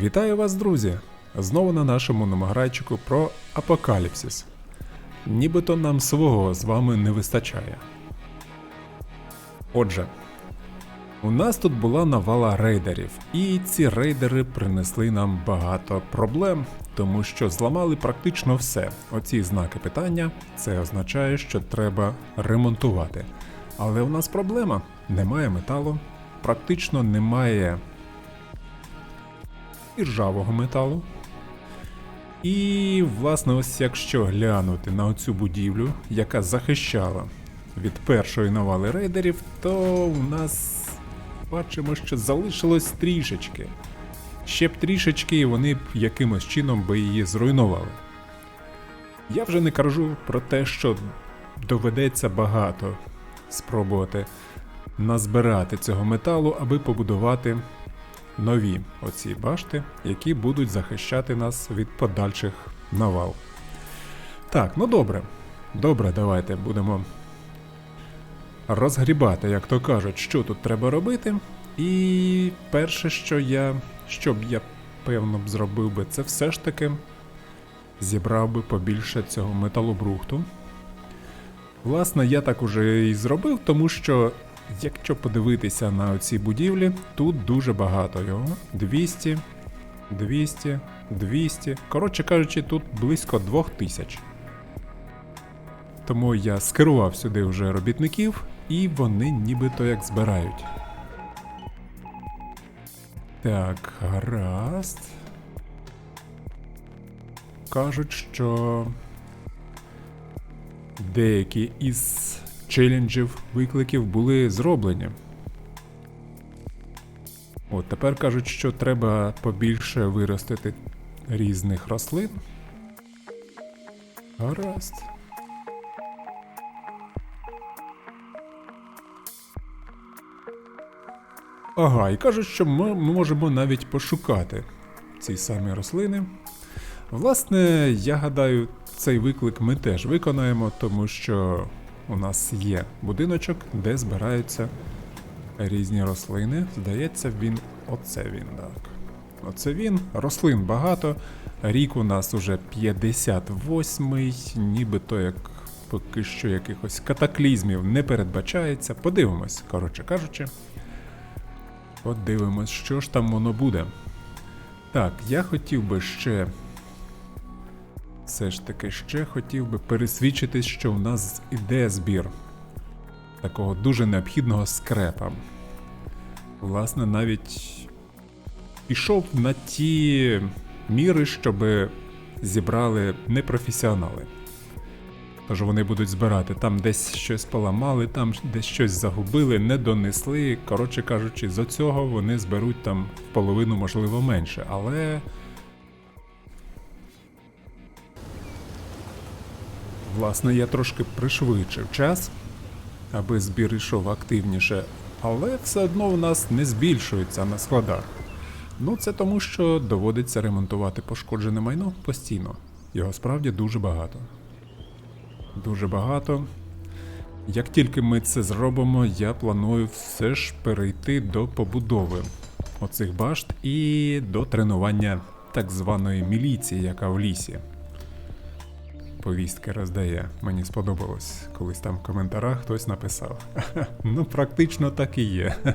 Вітаю вас, друзі! Знову на нашому намаграйчику про апокаліпсис. Нібито нам свого з вами не вистачає. Отже, у нас тут була навала рейдерів, і ці рейдери принесли нам багато проблем, тому що зламали практично все. Оці знаки питання це означає, що треба ремонтувати. Але у нас проблема: немає металу, практично немає іржавого металу. І, власне, ось якщо глянути на оцю будівлю, яка захищала від першої навали рейдерів, то у нас бачимо, що залишилось трішечки. Ще б трішечки, і вони б якимось чином би її зруйнували. Я вже не кажу про те, що доведеться багато спробувати назбирати цього металу, аби побудувати нові оці башти, які будуть захищати нас від подальших навал. Так, ну добре. Добре, давайте будемо розгрібати, як то кажуть, що тут треба робити. І перше, що я, що б я певно б зробив би, це все ж таки зібрав би побільше цього металобрухту. Власне, я так уже і зробив, тому що Якщо подивитися на оці будівлі, тут дуже багато його. 200, 200, 200. Коротше кажучи, тут близько 2000. Тому я скерував сюди вже робітників, і вони нібито як збирають. Так, гаразд. Кажуть, що деякі із челенджів, викликів були зроблені. От тепер кажуть, що треба побільше виростити різних рослин. Гаразд. Ага, і кажуть, що ми можемо навіть пошукати ці самі рослини. Власне, я гадаю, цей виклик ми теж виконаємо, тому що у нас є будиночок, де збираються різні рослини. Здається, він оце він, так. Оце він. Рослин багато. Рік у нас уже 58-й, нібито як поки що якихось катаклізмів не передбачається. Подивимось, коротше кажучи. Подивимось, що ж там воно буде. Так, я хотів би ще все ж таки ще хотів би пересвідчитись, що у нас іде збір такого дуже необхідного скрепа. Власне, навіть пішов на ті міри, щоб зібрали непрофесіонали. Тож вони будуть збирати, там десь щось поламали, там десь щось загубили, не донесли. Коротше кажучи, з цього вони зберуть там половину, можливо, менше. Але Власне, я трошки пришвидшив час, аби збір йшов активніше, але все одно у нас не збільшується на складах. Ну, це тому, що доводиться ремонтувати пошкоджене майно постійно. Його справді дуже багато. Дуже багато. Як тільки ми це зробимо, я планую все ж перейти до побудови оцих башт і до тренування так званої міліції, яка в лісі повістки роздає. Мені сподобалось. Колись там в коментарях хтось написав. Ну, практично так і є.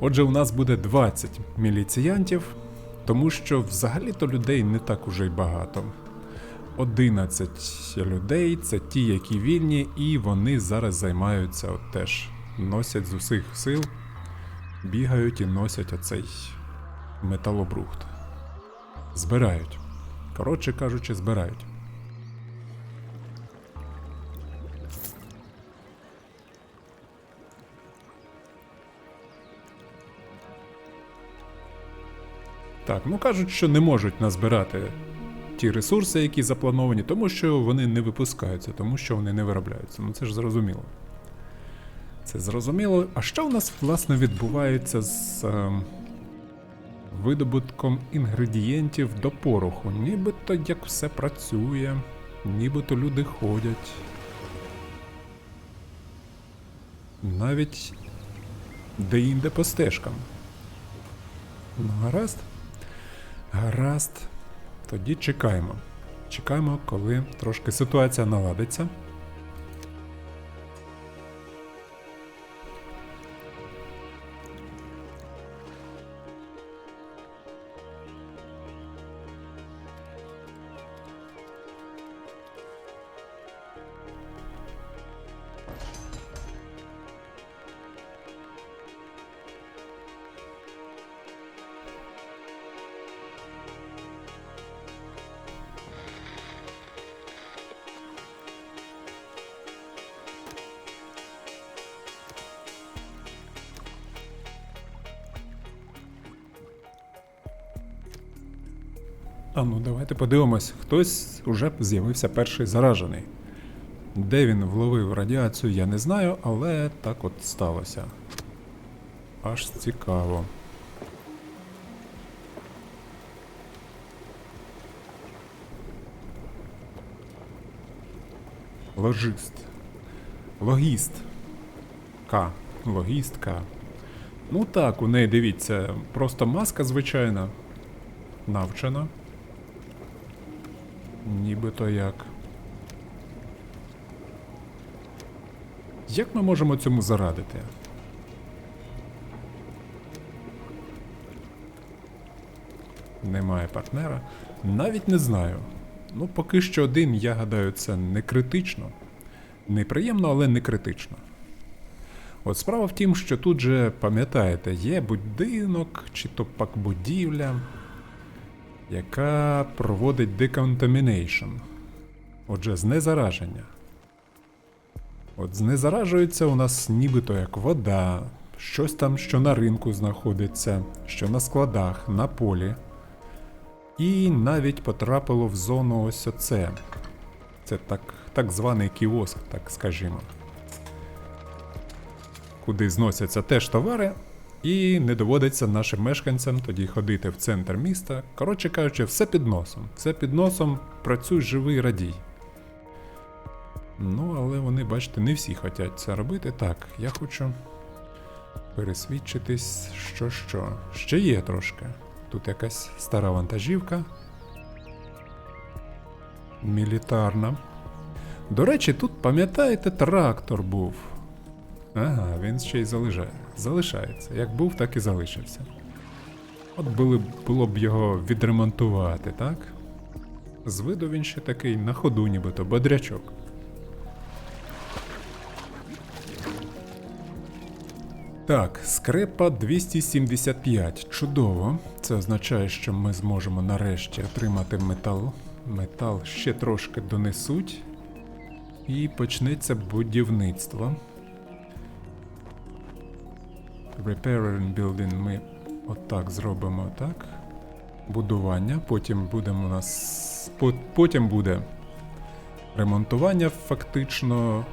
Отже, у нас буде 20 міліціянтів, тому що взагалі-то людей не так уже й багато. 11 людей це ті, які вільні, і вони зараз займаються от теж. Носять з усіх сил, бігають і носять оцей металобрухт. Збирають. Коротше кажучи, збирають. Так, ну кажуть, що не можуть назбирати ті ресурси, які заплановані, тому що вони не випускаються, тому що вони не виробляються. Ну це ж зрозуміло. Це зрозуміло. А що у нас, власне, відбувається з. Е видобутком інгредієнтів до пороху. Нібито як все працює, нібито люди ходять. Навіть де-інде по стежкам. Ну, гаразд. Гаразд. Тоді чекаємо. Чекаємо, коли трошки ситуація наладиться. Давайте подивимось, хтось уже з'явився перший заражений. Де він вловив радіацію, я не знаю, але так от сталося. Аж цікаво. Ложист. Логіст. К. Логістка. Ну так, у неї дивіться, просто маска звичайна. Навчена. Нібито як. Як ми можемо цьому зарадити? Немає партнера. Навіть не знаю. Ну, поки що один, я гадаю, це не критично. Неприємно, але не критично. От справа в тім, що тут же, пам'ятаєте, є будинок чи то пак будівля, яка проводить decontamination. Отже, знезараження. От знезаражується у нас нібито як вода, щось там, що на ринку знаходиться, що на складах, на полі. І навіть потрапило в зону ось оце. Це так, так званий кіоск, так скажімо. Куди зносяться теж товари, і не доводиться нашим мешканцям тоді ходити в центр міста. Коротше кажучи, все під носом. Все під носом, працюй живий радій. Ну, але вони, бачите, не всі хочуть це робити. Так, я хочу пересвідчитись, що що. Ще є трошки. Тут якась стара вантажівка. Мілітарна. До речі, тут, пам'ятаєте, трактор був. Ага, він ще й залишає. залишається. Як був, так і залишився. От було, було б його відремонтувати, так? З виду він ще такий на ходу, нібито бодрячок. Так, скрепа 275. Чудово. Це означає, що ми зможемо нарешті отримати метал. Метал ще трошки донесуть. І почнеться будівництво. Repair and building ми отак зробимо, так. Будування. Потім буде у нас. Потім буде ремонтування фактично.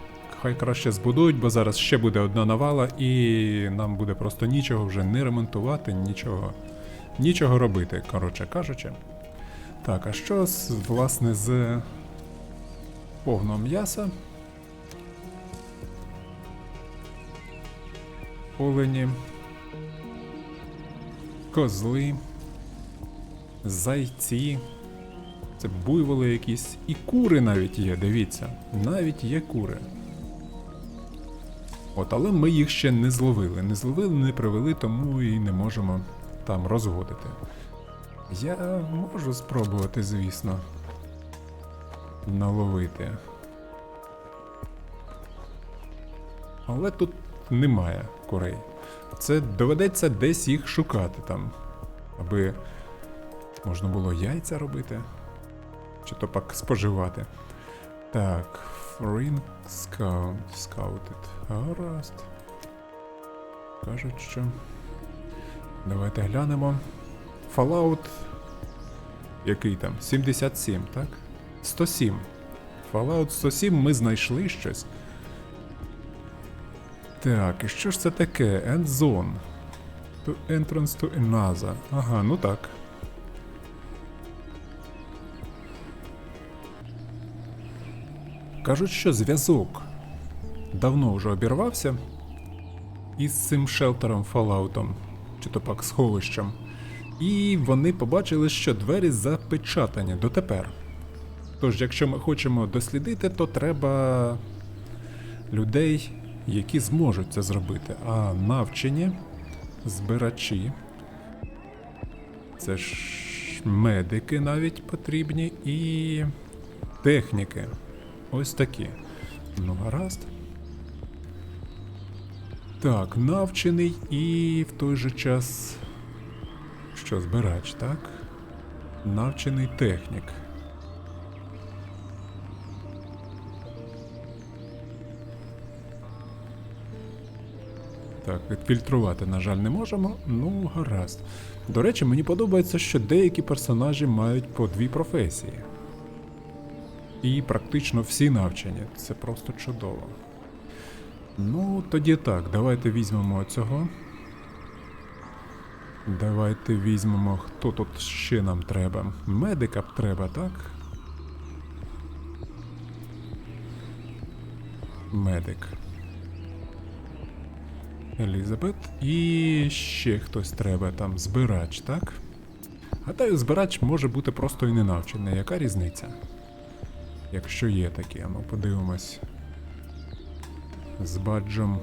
Хай краще збудують, бо зараз ще буде одна навала, і нам буде просто нічого вже не ремонтувати, нічого. Нічого робити, коротше кажучи. Так, а що з, власне з повного м'яса? Олені. Козли. Зайці. Це буйволи якісь. І кури навіть є, дивіться. Навіть є кури. От, але ми їх ще не зловили. Не зловили, не привели, тому і не можемо там розводити. Я можу спробувати, звісно. Наловити. Але тут немає курей. Це доведеться десь їх шукати там, аби можна було яйця робити. Чи то пак споживати. Так, Foreign Scout, Scouted. Гаразд. Кажуть, що. Давайте глянемо. Fallout. Який там? 77, так? 107. Fallout 107 ми знайшли щось. Так, і що ж це таке? End zone. To entrance to another. Ага, ну так. Кажуть, що зв'язок давно вже обірвався. із цим шелтером Fallout, чи то пак сховищем. І вони побачили, що двері запечатані дотепер. Тож, якщо ми хочемо дослідити, то треба людей, які зможуть це зробити. А навчені збирачі. Це ж медики навіть потрібні і техніки. Ось такі. Ну, гаразд. Так, навчений і в той же час. Що, збирач, так? Навчений технік. Так, відфільтрувати, на жаль, не можемо. Ну, гаразд. До речі, мені подобається, що деякі персонажі мають по дві професії. І практично всі навчені. Це просто чудово. Ну, тоді так, давайте візьмемо цього. Давайте візьмемо, хто тут ще нам треба. Медика б треба, так? Медик. Елізабет. І ще хтось треба там. Збирач, так? Гадаю, збирач може бути просто і не навчений. Яка різниця? Якщо є таке, ну подивимось. З баджем.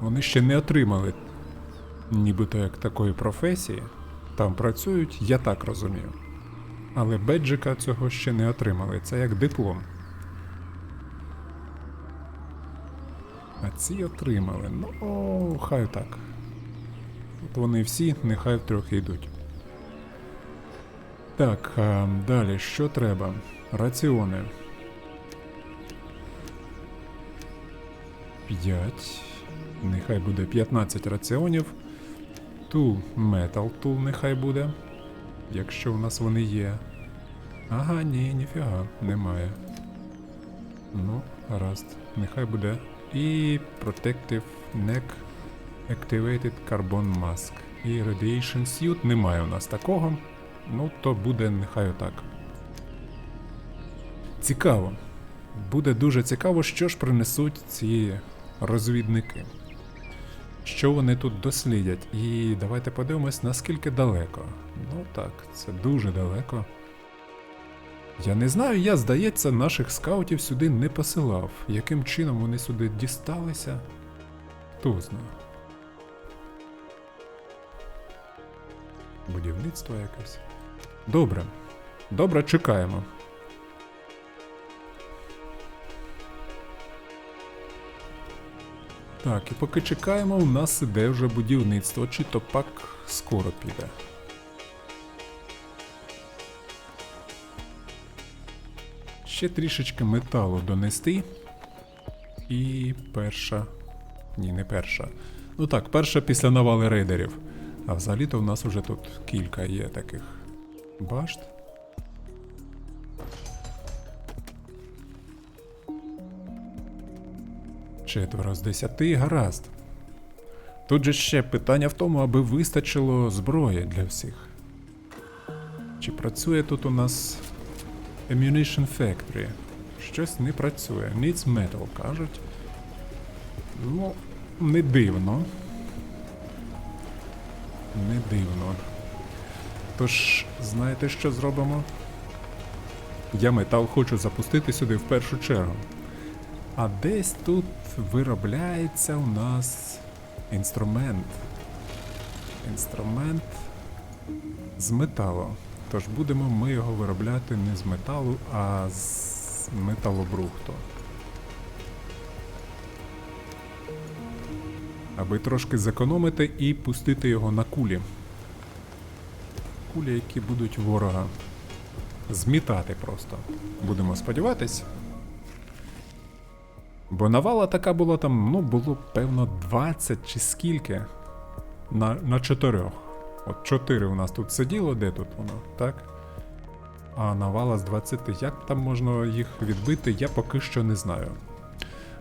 Вони ще не отримали нібито як такої професії. Там працюють, я так розумію. Але беджика цього ще не отримали. Це як диплом. А ці отримали. Ну, хай так. От вони всі, нехай трохи йдуть. Так, а, далі, що треба? Раціони. 5. Нехай буде 15 раціонів. Тул метал тул нехай буде. Якщо у нас вони є. Ага, ні, ніфіга, немає. Ну, гаразд, нехай буде. І Protective Neck Activated Carbon Mask. І Radiation Suit немає у нас такого. Ну, то буде нехай отак. Цікаво. Буде дуже цікаво, що ж принесуть ці розвідники. Що вони тут дослідять? І давайте подивимось, наскільки далеко. Ну так, це дуже далеко. Я не знаю, я, здається, наших скаутів сюди не посилав. Яким чином вони сюди дісталися? Хто знає. Будівництво якесь. Добре. Добре, чекаємо. Так, і поки чекаємо, у нас іде вже будівництво, чи то пак скоро піде. Ще трішечки металу донести. І перша. Ні, не перша. Ну так, перша після навали рейдерів. А взагалі-то в нас вже тут кілька є таких башт. Четверо з десяти, гаразд. Тут же ще питання в тому, аби вистачило зброї для всіх. Чи працює тут у нас Ammunition Factory? Щось не працює. Needs metal, кажуть. Ну, не дивно. Не дивно. Тож, знаєте, що зробимо? Я метал хочу запустити сюди в першу чергу. А десь тут виробляється у нас інструмент. Інструмент з металу. Тож будемо ми його виробляти не з металу, а з металобрухту. Аби трошки зекономити і пустити його на кулі. Кулі, які будуть ворога змітати просто. Будемо сподіватись. Бо навала така була там, ну, було певно 20 чи скільки. На, на чотирьох. От 4 у нас тут сиділо, де тут воно, так? А навала з 20. Як там можна їх відбити, я поки що не знаю.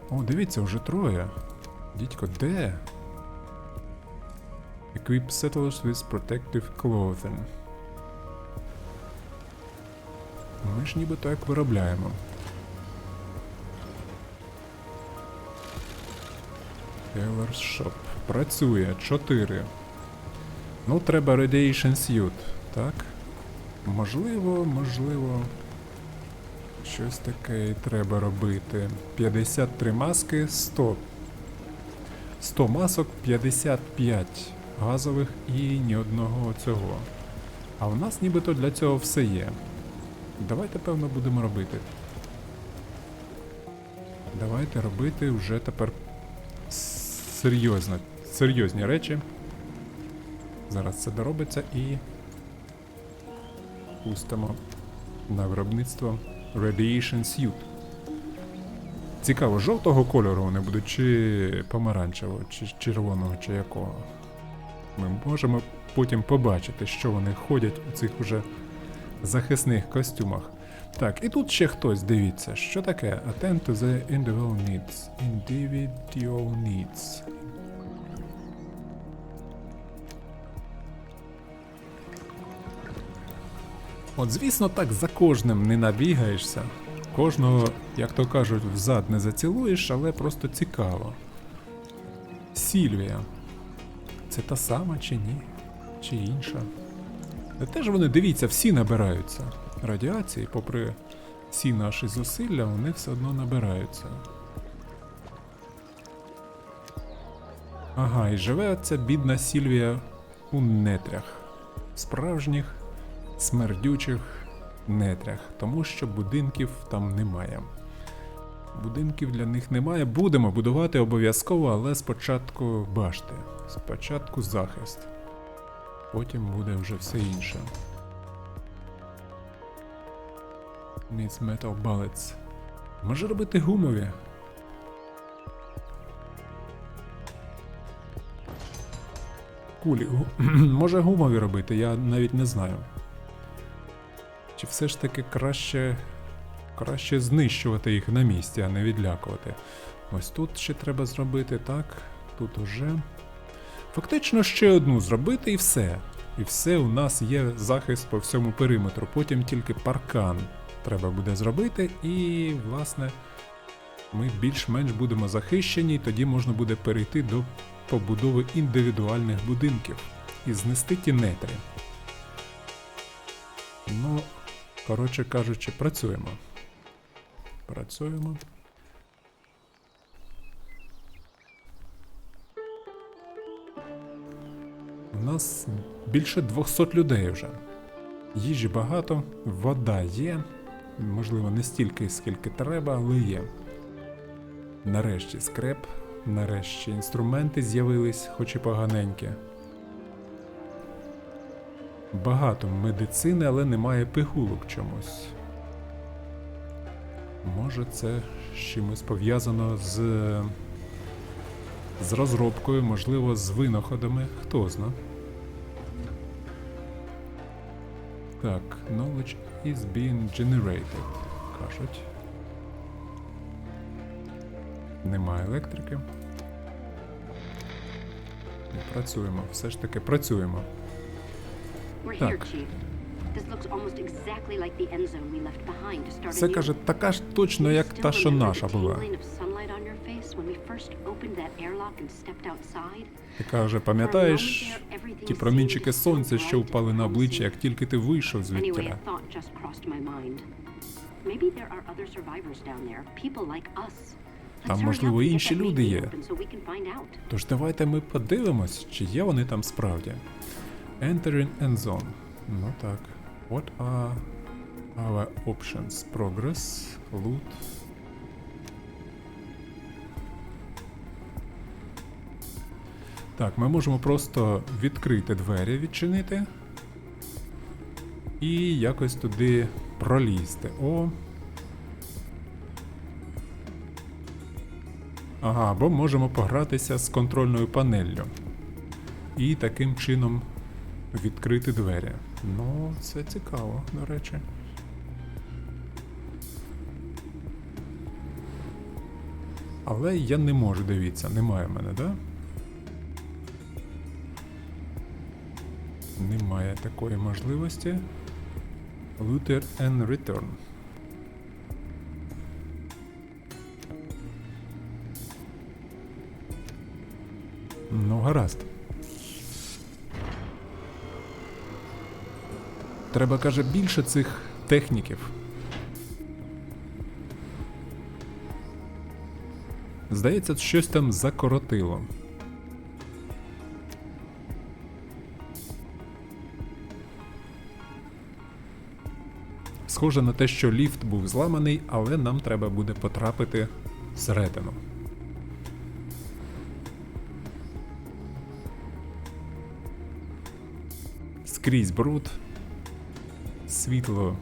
О, дивіться, вже троє. Дідько, де? Equip settlers with protective clothing. Ми ж ніби так виробляємо. Tailor's Працює. 4. Ну, треба Radiation Suit, так? Можливо, можливо. Щось таке і треба робити. 53 маски, 100. 100 масок, 55 газових і ні одного цього. А в нас нібито для цього все є. Давайте, певно, будемо робити. Давайте робити вже тепер серйозно, серйозні речі. Зараз це доробиться і пустимо на виробництво Radiation Suit. Цікаво, жовтого кольору вони будуть, чи помаранчевого, чи червоного, чи якого. Ми можемо потім побачити, що вони ходять у цих уже захисних костюмах. Так, і тут ще хтось, дивіться, що таке? Attend to the individual needs. Individual needs. От звісно, так за кожним не набігаєшся. Кожного, як то кажуть, взад не зацілуєш, але просто цікаво. Сільвія. Це та сама чи ні? Чи інша? Та теж вони, дивіться, всі набираються. Радіації, попри всі наші зусилля, вони все одно набираються. Ага, і живе ця бідна Сільвія у нетрях. Справжніх смердючих нетрях, тому що будинків там немає. Будинків для них немає. Будемо будувати обов'язково, але спочатку башти. Спочатку захист. Потім буде вже все інше. Needs metal bullets. Може робити гумові. Кулі. Може гумові робити, я навіть не знаю. Чи все ж таки краще. Краще знищувати їх на місці, а не відлякувати. Ось тут ще треба зробити так. Тут уже. Фактично ще одну зробити і все. І все у нас є захист по всьому периметру. Потім тільки паркан треба буде зробити, і, власне, ми більш-менш будемо захищені, і тоді можна буде перейти до побудови індивідуальних будинків і знести ті нетрі. Ну, коротше кажучи, працюємо. Працюємо. У нас більше 200 людей вже. Їжі багато, вода є. Можливо, не стільки, скільки треба, але є. Нарешті скреп, нарешті інструменти з'явились, хоч і поганенькі. Багато медицини, але немає пигулок чомусь. Може, це з чимось пов'язано з. з розробкою, можливо, з винаходами, хто зна. Так, knowledge is being generated, кажуть. Немає електрики. Працюємо, все ж таки працюємо. Так. Це каже така ж точно, як та, що наша була. І каже, пам'ятаєш ті промінчики сонця, що впали на обличчя, як тільки ти вийшов звідтіля. Там, можливо, інші люди є. Тож давайте ми подивимось, чи є вони там справді. Entering end zone. Ну так. What are our options? Progress, loot. Так, ми можемо просто відкрити двері, відчинити. І якось туди пролізти. О. Ага, або можемо погратися з контрольною панеллю. І таким чином відкрити двері. Ну, це цікаво, до речі. Але я не можу, дивіться, немає в мене, да? Немає такої можливості. Luther and Return. Ну, гаразд. Треба, каже, більше цих техніків. Здається, щось там закоротило. Схоже на те, що ліфт був зламаний, але нам треба буде потрапити всередину. Скрізь бруд, світло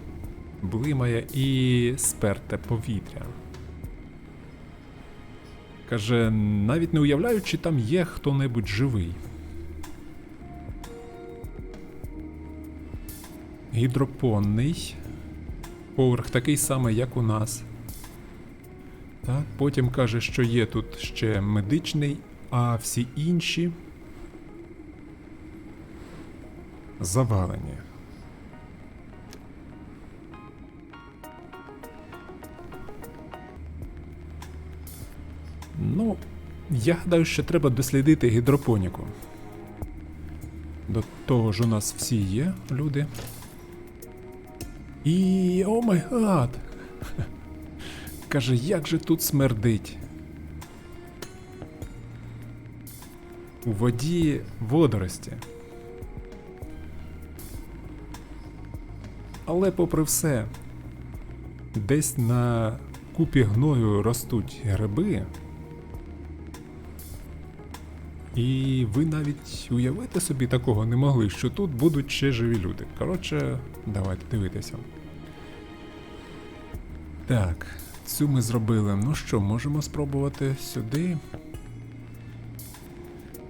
блимає і сперте повітря. Каже, навіть не уявляю, чи там є хто-небудь живий. Гідропонний. Поверх такий самий, як у нас. Так, потім каже, що є тут ще медичний, а всі інші завалені. Ну, я гадаю, що треба дослідити гідропоніку. До того ж, у нас всі є люди. І. О май гад! Каже, як же тут смердить. У воді водорості. Але попри все, десь на купі гною ростуть гриби. І ви навіть уявити собі такого не могли, що тут будуть ще живі люди. Коротше, давайте дивитися. Так, цю ми зробили. Ну що, можемо спробувати сюди.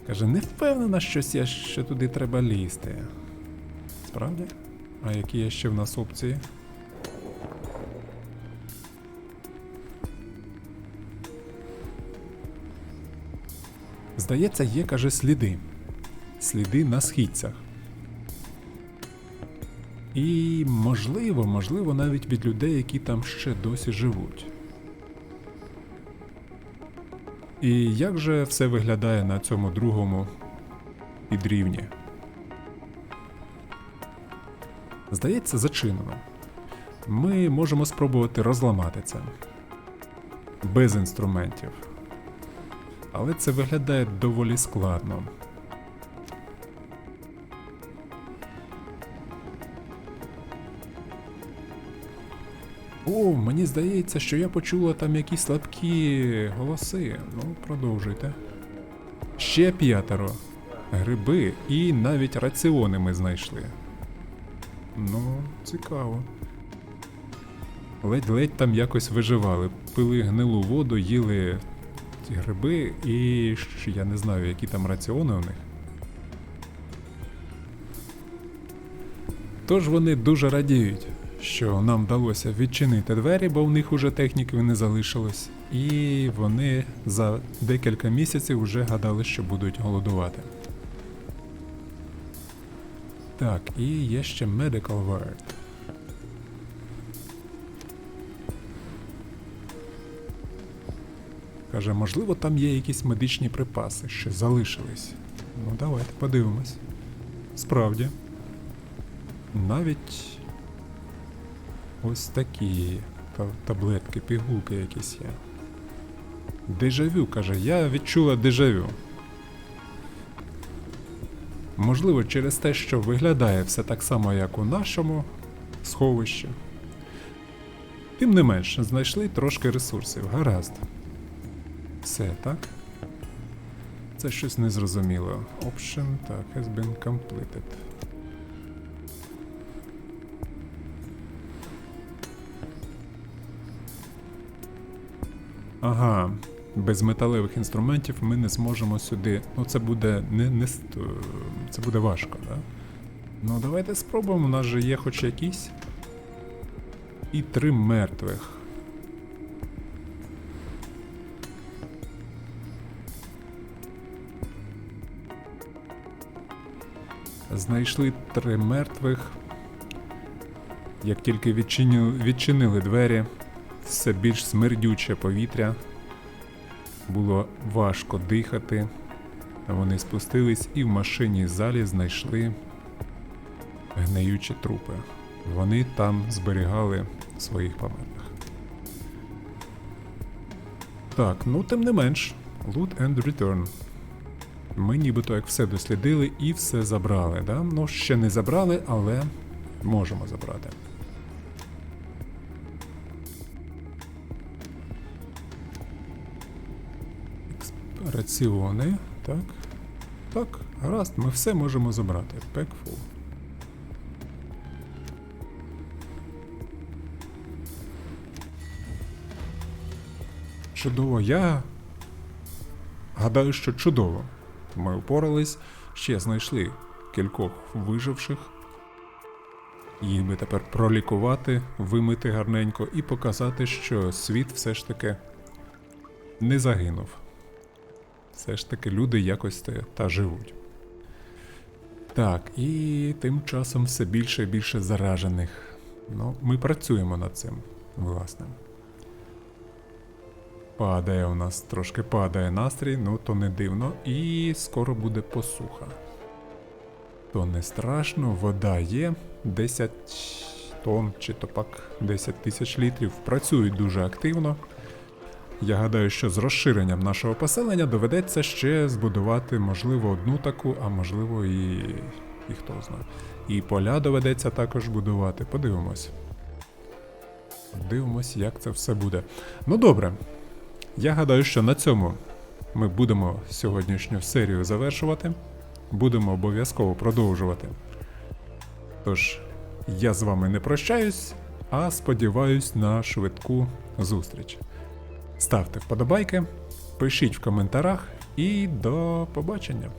Каже, не впевнена, щось я ще туди треба лізти. Справді? А які є ще в нас опції? Здається, є, каже, сліди. Сліди на східцях. І можливо, можливо, навіть від людей, які там ще досі живуть. І як же все виглядає на цьому другому підрівні? Здається, зачинено. Ми можемо спробувати розламати це без інструментів. Але це виглядає доволі складно. О, мені здається, що я почула там якісь слабкі голоси. Ну, продовжуйте. Ще п'ятеро. Гриби і навіть раціони ми знайшли. Ну, цікаво. Ледь-ледь там якось виживали. Пили гнилу воду, їли ті гриби і я не знаю, які там раціони у них. Тож вони дуже радіють, що нам вдалося відчинити двері, бо в них уже техніки не залишилось, і вони за декілька місяців вже гадали, що будуть голодувати. Так, і є ще Medical Word. Каже, можливо, там є якісь медичні припаси, що залишились. Ну, давайте подивимось. Справді. Навіть ось такі таблетки, пігулки якісь є. Дежавю, каже, я відчула дежавю. Можливо, через те, що виглядає все так само, як у нашому сховищі. Тим не менш, знайшли трошки ресурсів. Гаразд. Все, так? Це щось незрозуміло. Option, так, has been completed. Ага, без металевих інструментів ми не зможемо сюди. Ну, це буде не, не е, це буде важко? Да? Ну, давайте спробуємо. У нас же є хоч якісь. І три мертвих. знайшли три мертвих. Як тільки відчинили, відчинили двері, все більш смердюче повітря. Було важко дихати. Вони спустились і в машині залі знайшли гниючі трупи. Вони там зберігали своїх померлих. Так, ну тим не менш, Loot and Return. Ми нібито як все дослідили і все забрали. Да? Ну, ще не забрали, але можемо забрати. Експераціони. Так. Так, гаразд, ми все можемо забрати. Packful. Чудово, я гадаю, що чудово. Ми впорались, ще знайшли кількох виживших. Їх би тепер пролікувати, вимити гарненько і показати, що світ все ж таки не загинув. Все ж таки люди якось та живуть. Так, і тим часом все більше і більше заражених. Ну, ми працюємо над цим, власне. Падає у нас, трошки падає настрій, ну то не дивно, і скоро буде посуха. То не страшно, вода є, 10 тонн чи то пак 10 тисяч літрів працюють дуже активно. Я гадаю, що з розширенням нашого поселення доведеться ще збудувати, можливо, одну таку, а можливо і, і хто знає. І поля доведеться також будувати. Подивимось. Подивимось, як це все буде. Ну добре. Я гадаю, що на цьому ми будемо сьогоднішню серію завершувати. Будемо обов'язково продовжувати. Тож, я з вами не прощаюсь, а сподіваюсь на швидку зустріч. Ставте вподобайки, пишіть в коментарях і до побачення.